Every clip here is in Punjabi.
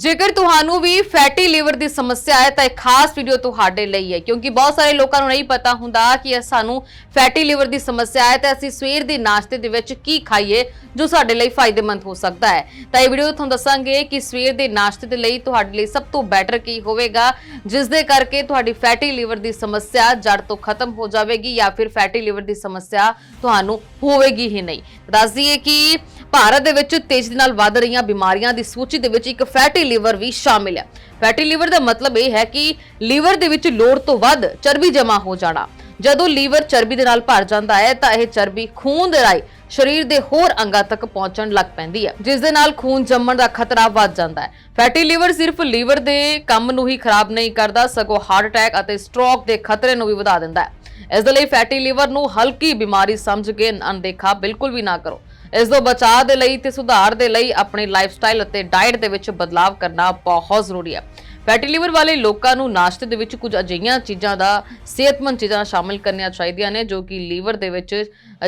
ਜੇਕਰ ਤੁਹਾਨੂੰ ਵੀ ਫੈਟੀ ਲੀਵਰ ਦੀ ਸਮੱਸਿਆ ਹੈ, ਤਾਂ ਇਹ ਖਾਸ ਵੀਡੀਓ ਤੁਹਾਡੇ ਲਈ ਹੈ, ਕਿਉਂਕਿ ਬਹੁਤ ਸਾਰੇ ਲੋਕਾਂ ਨੂੰ ਨਹੀਂ ਪਤਾ ਹੁੰਦਾ ਕਿ ਸਾਨੂੰ ਫੈਟੀ ਲੀਵਰ ਦੀ ਸਮੱਸਿਆ ਹੈ, ਤਾਂ ਅਸੀਂ ਸਵੇਰ ਦੇ ਨਾਸ਼ਤੇ ਦੇ ਵਿੱਚ ਕੀ ਖਾਈਏ, ਜੋ ਸਾਡੇ ਲਈ ਫਾਇਦੇਮੰਦ ਹੋ ਸਕਦਾ ਹੈ। ਤਾਂ ਇਹ ਵੀਡੀਓ ਤੁਹਾਨੂੰ ਦੱਸਾਂਗੇ ਕਿ ਸਵੇਰ ਦੇ ਨਾਸ਼ਤੇ ਦੇ ਲਈ ਤੁਹਾਡੇ ਲਈ ਸਭ ਤੋਂ ਬੈਟਰ ਕੀ ਹੋਵੇਗਾ, ਜਿਸ ਦੇ ਕਰਕੇ ਤੁਹਾਡੀ ਫੈਟੀ ਲੀਵਰ ਦੀ ਸਮੱਸਿਆ ਜੜ ਤੋਂ ਖਤਮ ਹੋ ਜਾਵੇਗੀ ਜਾਂ ਫਿਰ ਫੈਟੀ ਲੀਵਰ ਦੀ ਸਮੱਸਿਆ ਤੁਹਾਨੂੰ ਹੋਵੇਗੀ ਹੀ ਨਹੀਂ। ਦੱਸ ਦਈਏ ਕਿ ਭਾਰਤ ਦੇ ਵਿੱਚ ਤੇਜ਼ੀ ਨਾਲ ਵੱਧ ਰਹੀਆਂ ਬਿਮਾਰੀਆਂ ਦੀ ਸੂਚੀ ਦੇ ਵਿੱਚ ਇੱਕ ਫੈਟੀ ਲੀਵਰ ਵੀ ਸ਼ਾਮਿਲ ਹੈ। ਫੈਟੀ ਲੀਵਰ ਦਾ ਮਤਲਬ ਇਹ ਹੈ ਕਿ ਲੀਵਰ ਦੇ ਵਿੱਚ ਲੋੜ ਤੋਂ ਵੱਧ ਚਰਬੀ ਜਮ੍ਹਾਂ ਹੋ ਜਾਣਾ। ਜਦੋਂ ਲੀਵਰ ਚਰਬੀ ਦੇ ਨਾਲ ਭਰ ਜਾਂਦਾ ਹੈ, ਤਾਂ ਇਹ ਚਰਬੀ ਖੂਨ ਦੇ ਰਾਹੀਂ ਸਰੀਰ ਦੇ ਹੋਰ ਅੰਗਾਂ ਤੱਕ ਪਹੁੰਚਣ ਲੱਗ ਪੈਂਦੀ ਹੈ, ਜਿਸ ਦੇ ਨਾਲ ਖੂਨ ਜੰਮਣ ਦਾ ਖਤਰਾ ਵੱਧ ਜਾਂਦਾ ਹੈ। ਫੈਟੀ ਲੀਵਰ ਸਿਰਫ ਲੀਵਰ ਦੇ ਕੰਮ ਨੂੰ ਹੀ ਖਰਾਬ ਨਹੀਂ ਕਰਦਾ, ਸਗੋਂ ਹਾਰਟ ਅਟੈਕ ਅਤੇ ਸਟ੍ਰੋਕ ਦੇ ਖਤਰੇ ਨੂੰ ਵੀ ਵਧਾ ਦਿੰਦਾ ਹੈ। ਇਸ ਦੇ ਲਈ ਫੈਟੀ ਲੀਵਰ ਨੂੰ ਹਲਕੀ ਬਿਮਾਰੀ ਸਮਝ ਕੇ ਅਣਦੇਖਾ ਬਿਲਕੁਲ ਵੀ ਨਾ ਕਰੋ। ਇਸ ਤੋਂ ਬਚਾਅ ਦੇ ਲਈ ਤੇ ਸੁਧਾਰ ਦੇ ਲਈ ਆਪਣੇ ਲਾਈਫਸਟਾਈਲ ਅਤੇ ਡਾਈਟ ਦੇ ਵਿੱਚ ਬਦਲਾਅ ਕਰਨਾ ਬਹੁਤ ਜ਼ਰੂਰੀ ਹੈ। ਫੈਟੀ ਲੀਵਰ ਵਾਲੇ ਲੋਕਾਂ ਨੂੰ ਨਾਸ਼ਤੇ ਦੇ ਵਿੱਚ ਕੁਝ ਅਜਿਹੀਆਂ ਚੀਜ਼ਾਂ ਦਾ ਸਿਹਤਮੰਦ ਚੀਜ਼ਾਂ ਸ਼ਾਮਿਲ ਕਰਨੀਆਂ ਚਾਹੀਦੀਆਂ ਨੇ ਜੋ ਕਿ ਲੀਵਰ ਦੇ ਵਿੱਚ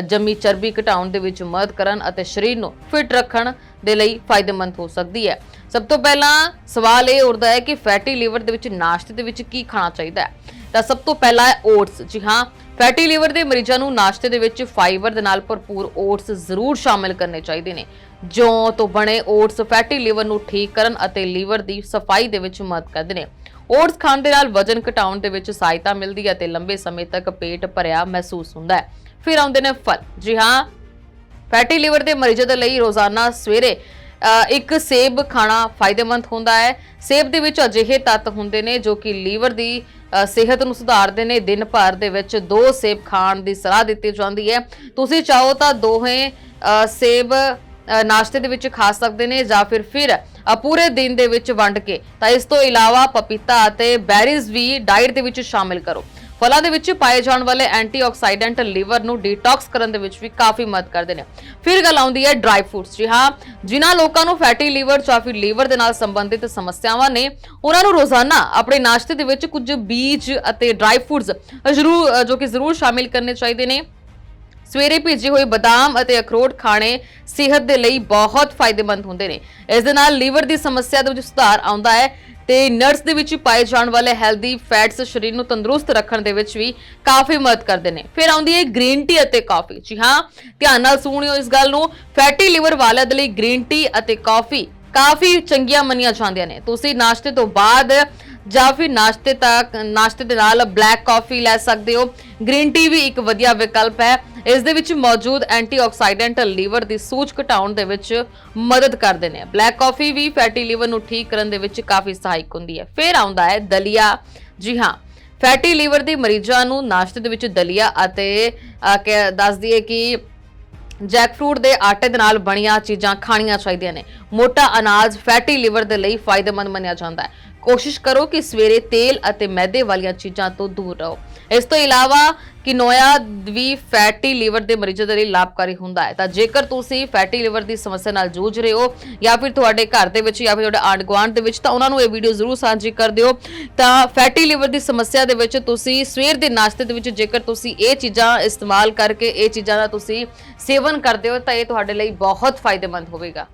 ਜੰਮੀ ਚਰਬੀ ਘਟਾਉਣ ਦੇ ਵਿੱਚ ਮਦਦ ਕਰਨ ਅਤੇ ਸਰੀਰ ਨੂੰ ਫਿਟ ਰੱਖਣ ਦੇ ਲਈ ਫਾਇਦੇਮੰਦ ਹੋ ਸਕਦੀ ਹੈ। ਸਭ ਤੋਂ ਪਹਿਲਾਂ ਸਵਾਲ ਇਹ ਉੱਠਦਾ ਹੈ ਕਿ ਫੈਟੀ ਲੀਵਰ ਦੇ ਵਿੱਚ ਨਾਸ਼ਤੇ ਦੇ ਵਿੱਚ ਕੀ ਖਾਣਾ ਚਾਹੀਦਾ ਹੈ? ਤਾਂ ਸਭ ਤੋਂ ਪਹਿਲਾਂ ਹੈ ਓਟਸ ਜੀ ਹਾਂ ਫੈਟੀ ਲੀਵਰ ਦੇ ਮਰੀਜ਼ਾਂ ਨੂੰ ਨਾਸ਼ਤੇ ਦੇ ਵਿੱਚ ਫਾਈਬਰ ਦੇ ਨਾਲ ਭਰਪੂਰ ਓਟਸ ਜ਼ਰੂਰ ਸ਼ਾਮਿਲ ਕਰਨੇ ਚਾਹੀਦੇ ਨੇ। ਜੌਂ ਤੋਂ ਬਣੇ ਓਟਸ ਫੈਟੀ ਲੀਵਰ ਨੂੰ ਠੀਕ ਕਰਨ ਅਤੇ ਲੀਵਰ ਦੀ ਸਫ਼ਾਈ ਦੇ ਵਿੱਚ ਮਦਦ ਕਰਦੇ ਨੇ। ਓਟਸ ਖਾਣ ਦੇ ਨਾਲ ਵਜ਼ਨ ਘਟਾਉਣ ਦੇ ਵਿੱਚ ਸਹਾਇਤਾ ਮਿਲਦੀ ਹੈ ਤੇ ਲੰਬੇ ਸਮੇਂ ਤੱਕ ਪੇਟ ਭਰਿਆ ਮਹਿਸੂਸ ਹੁੰਦਾ ਹੈ। ਫਿਰ ਆਉਂਦੇ ਨੇ ਫਲ। ਜੀ ਹਾਂ, ਫੈਟੀ ਲੀਵਰ ਦੇ ਮਰੀਜ਼ਾਂ ਦੇ ਲਈ ਰੋਜ਼ਾਨਾ ਸਵੇਰੇ ਇੱਕ ਸੇਬ ਖਾਣਾ ਫਾਇਦੇਮੰਦ ਹੁੰਦਾ ਹੈ। ਸੇਬ ਦੇ ਵਿੱਚ ਅਜਿਹੇ ਤੱਤ ਹੁੰਦੇ ਨੇ ਜੋ ਕਿ ਲੀਵਰ ਦੀ ਸਿਹਤ ਨੂੰ ਸੁਧਾਰਦੇ ਨੇ। ਦਿਨ ਭਰ ਦੇ ਵਿੱਚ ਦੋ ਸੇਬ ਖਾਣ ਦੀ ਸਲਾਹ ਦਿੱਤੀ ਜਾਂਦੀ ਹੈ। ਤੁਸੀਂ ਚਾਹੋ ਤਾਂ ਦੋਹੇ ਸੇਬ ਨਾਸ਼ਤੇ ਦੇ ਵਿੱਚ ਖਾ ਸਕਦੇ ਨੇ ਜਾਂ ਫਿਰ ਫਿਰ ਪੂਰੇ ਦਿਨ ਦੇ ਵਿੱਚ ਵੰਡ ਕੇ। ਤਾਂ ਇਸ ਤੋਂ ਇਲਾਵਾ ਪਪੀਤਾ ਅਤੇ ਬੈਰੀਜ਼ ਵੀ ਡਾਈਟ ਦੇ ਵਿੱਚ ਸ਼ਾਮਿਲ ਕਰੋ। ਫਲਾਂ ਦੇ ਵਿੱਚ ਪਾਏ ਜਾਣ ਵਾਲੇ ਐਂਟੀਆਕਸਾਈਡੈਂਟ ਲੀਵਰ ਨੂੰ ਡੀਟੌਕਸ ਕਰਨ ਦੇ ਵਿੱਚ ਵੀ ਕਾਫੀ ਮਦਦ ਕਰਦੇ ਨੇ। ਫਿਰ ਗੱਲ ਆਉਂਦੀ ਹੈ ਡਰਾਈ ਫਰੂਟਸ ਜੀ ਹਾਂ। ਜਿਨ੍ਹਾਂ ਲੋਕਾਂ ਨੂੰ ਫੈਟੀ ਲੀਵਰ ਜਾਂ ਫਿਰ ਲੀਵਰ ਦੇ ਨਾਲ ਸੰਬੰਧਿਤ ਸਮੱਸਿਆਵਾਂ ਨੇ, ਉਹਨਾਂ ਨੂੰ ਰੋਜ਼ਾਨਾ ਆਪਣੇ ਨਾਸ਼ਤੇ ਦੇ ਵਿੱਚ ਕੁਝ ਬੀਜ ਅਤੇ ਡਰਾਈ ਫਰੂਟਸ ਜ਼ਰੂਰ ਜੋ ਕਿ ਜ਼ਰੂਰ ਸ਼ਾਮਿਲ ਕਰਨੇ ਚਾਹੀਦੇ ਨੇ। ਸਵੇਰੇ ਭੇਜੇ ਹੋਏ ਬਦਾਮ ਅਤੇ ਅਖਰੋਟ ਖਾਣੇ ਸਿਹਤ ਦੇ ਲਈ ਬਹੁਤ ਫਾਇਦੇਮੰਦ ਹੁੰਦੇ ਨੇ। ਇਸ ਦੇ ਨਾਲ ਲੀਵਰ ਦੀ ਸਮੱਸਿਆ ਦੇ ਵਿੱਚ ਸੁਧਾਰ ਆਉਂਦਾ ਹੈ ਤੇ ਨਟਸ ਦੇ ਵਿੱਚ ਪਾਏ ਜਾਣ ਵਾਲੇ ਹੈਲਦੀ ਫੈਟਸ ਸਰੀਰ ਨੂੰ ਤੰਦਰੁਸਤ ਰੱਖਣ ਦੇ ਵਿੱਚ ਵੀ ਕਾਫੀ ਮਦਦ ਕਰਦੇ ਨੇ। ਫਿਰ ਆਉਂਦੀ ਹੈ ਗ੍ਰੀਨ ਟੀ ਅਤੇ ਕਾਫੀ। ਜੀ ਹਾਂ, ਧਿਆਨ ਨਾਲ ਸੁਣਿਓ ਇਸ ਗੱਲ ਨੂੰ। ਫੈਟੀ ਲੀਵਰ ਵਾਲਿਆਂ ਦੇ ਲਈ ਗ੍ਰੀਨ ਟੀ ਅਤੇ ਕਾਫੀ ਕਾਫੀ ਚੰਗੀਆਂ ਮੰਨੀਆਂ ਜਾਂਦੀਆਂ ਨੇ। ਤੁਸੀਂ ਨਾਸ਼ਤੇ ਤੋਂ ਬਾਅਦ ਜਾਂ ਫਿਰ ਨਾਸ਼ਤੇ ਤੱਕ, ਨਾਸ਼ਤੇ ਦੇ ਨਾਲ ਬਲੈਕ ਕਾਫੀ ਲੈ ਸਕਦੇ ਹੋ। ਗ੍ਰੀਨ ਟੀ ਵੀ ਇੱਕ ਵਧੀਆ ਵਿਕਲਪ ਹੈ। ਇਸ ਦੇ ਵਿੱਚ ਮੌਜੂਦ ਐਂਟੀਆਕਸਾਈਡੈਂਟ ਲੀਵਰ ਦੀ ਸੂਜ ਘਟਾਉਣ ਦੇ ਵਿੱਚ ਮਦਦ ਕਰਦੇ ਨੇ। ਬਲੈਕ ਕਾਫੀ ਵੀ ਫੈਟੀ ਲੀਵਰ ਨੂੰ ਠੀਕ ਕਰਨ ਦੇ ਵਿੱਚ ਕਾਫੀ ਸਹਾਇਕ ਹੁੰਦੀ ਹੈ। ਫਿਰ ਆਉਂਦਾ ਹੈ ਦਲੀਆ। ਜੀ ਹਾਂ ਫੈਟੀ ਲੀਵਰ ਦੇ ਮਰੀਜ਼ਾਂ ਨੂੰ ਨਾਸ਼ਤੇ ਦੇ ਵਿੱਚ ਦਲੀਆ ਅਤੇ ਅਹ, ਦੱਸ ਦਈਏ ਕਿ ਜੈਕ ਫਰੂਟ ਦੇ ਆਟੇ ਦੇ ਨਾਲ ਬਣੀਆਂ ਚੀਜ਼ਾਂ ਖਾਣੀਆਂ ਚਾਹੀਦੀਆਂ ਨੇ। ਮੋਟਾ ਅਨਾਜ ਫੈਟੀ ਲੀਵਰ ਦੇ ਲਈ ਫਾਇਦੇਮੰਦ ਮੰਨਿਆ ਜਾਂਦਾ ਹੈ। ਕੋਸ਼ਿਸ਼ ਕਰੋ ਕਿ ਸਵੇਰੇ ਤੇਲ ਅਤੇ ਮੈਦੇ ਵਾਲੀਆਂ ਚੀਜ਼ਾਂ ਤੋਂ ਦੂਰ ਰਹੋ। ਇਸ ਤੋਂ ਇਲਾਵਾ ਕਿਨੋਆ ਵੀ ਫੈਟੀ ਲੀਵਰ ਦੇ ਮਰੀਜ਼ਾਂ ਦੇ ਲਈ ਲਾਭਕਾਰੀ ਹੁੰਦਾ ਹੈ। ਤਾਂ ਜੇਕਰ ਤੁਸੀਂ ਫੈਟੀ ਲੀਵਰ ਦੀ ਸਮੱਸਿਆ ਨਾਲ ਜੂਝ ਰਹੇ ਹੋ ਜਾਂ ਫਿਰ ਤੁਹਾਡੇ ਘਰ ਦੇ ਵਿੱਚ ਜਾਂ ਫਿਰ ਤੁਹਾਡੇ ਆਂਢ ਗੁਆਂਢ ਦੇ ਵਿੱਚ, ਤਾਂ ਉਹਨਾਂ ਨੂੰ ਇਹ ਵੀਡੀਓ ਜ਼ਰੂਰ ਸਾਂਝੀ ਕਰ ਦਿਓ। ਤਾਂ ਫੈਟੀ ਲੀਵਰ ਦੀ ਸਮੱਸਿਆ ਦੇ ਵਿੱਚ ਤੁਸੀਂ ਸਵੇਰ ਦੇ ਨਾਸ਼ਤੇ ਦੇ ਵਿੱਚ ਜੇਕਰ ਤੁਸੀਂ ਇਹ ਚੀਜ਼ਾਂ ਇਸਤੇਮਾਲ ਕਰਕੇ ਇਹ ਚੀਜ਼ਾਂ ਦਾ ਤੁਸੀਂ ਸੇਵਨ ਕਰਦੇ ਹੋ, ਤਾਂ ਇਹ ਤੁਹਾਡੇ ਲਈ ਬਹੁਤ ਫਾਇਦੇਮੰਦ ਹੋਵੇਗਾ।